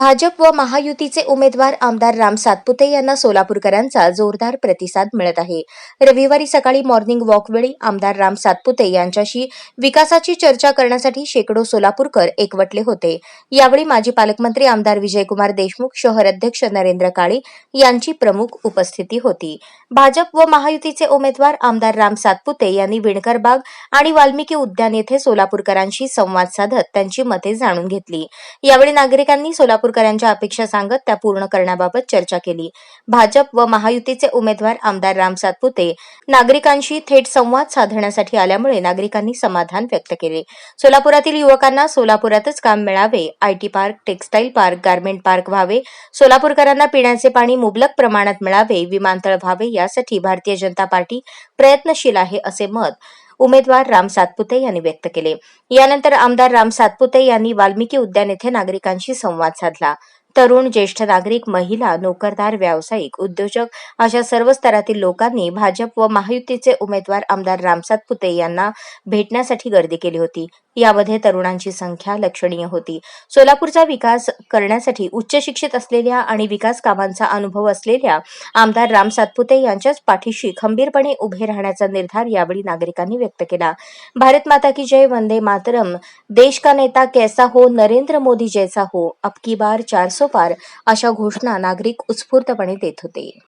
भाजप व महायुतीचे उमेदवार आमदार राम सातपुते यांना सोलापूरकरांचा जोरदार प्रतिसाद मिळत आहे. रविवारी सकाळी मॉर्निंग वॉकवेळी आमदार राम सातपुते यांच्याशी विकासाची चर्चा करण्यासाठी शेकडो सोलापूरकर एकवटले होते. यावेळी माजी पालकमंत्री आमदार विजयकुमार देशमुख शहर अध्यक्ष नरेंद्र काळे यांची प्रमुख उपस्थिती होती. भाजप व महायुतीचे उमेदवार आमदार राम सातपुते यांनी विणकर बाग आणि वाल्मिकी उद्यान येथे सोलापूरकरांशी संवाद साधत त्यांची मते जाणून घेतली. यावेळी नागरिकांनी सोलापूर सोलापूरकरांच्या अपेक्षा सांगत त्या पूर्ण करण्याबाबत चर्चा केली. भाजप व महायुतीचे उमेदवार आमदार राम सातपुते नागरिकांशी थेट संवाद साधण्यासाठी आल्यामुळे नागरिकांनी समाधान व्यक्त केले. सोलापुरातील युवकांना सोलापुरातच काम मिळावे IT park textile park garment park व्हावे सोलापूरकरांना पिण्याचे पाणी मुबलक प्रमाणात मिळावे विमानतळ व्हावे यासाठी भारतीय जनता पार्टी प्रयत्नशील आहे असे मत उमेदवार राम सातपुते यांनी व्यक्त केले. यानंतर आमदार राम सातपुते यांनी वाल्मिकी उद्यान येथे नागरिकांशी संवाद साधला. तरुण ज्येष्ठ नागरिक महिला नोकरदार व्यावसायिक उद्योजक अशा सर्व स्तरातील लोकांनी भाजप व महायुतीचे उमेदवार आमदार राम सातपुते यांना भेटण्यासाठी गर्दी केली होती. यामध्ये तरुणांची संख्या लक्षणीय होती. सोलापूरचा विकास करण्यासाठी उच्च शिक्षित असलेल्या आणि विकास कामांचा अनुभव असलेल्या आमदार राम सातपुते यांच्याच पाठीशी खंबीरपणे उभे राहण्याचा निर्धार यावेळी नागरिकांनी व्यक्त केला. भारत माता की जय वंदे मातरम. देश का नेता कैसा हो नरेंद्र मोदी जैसा हो. अब की बार चार असो पार अशा घोषणा नागरिक उत्स्फूर्तपणे देत होते.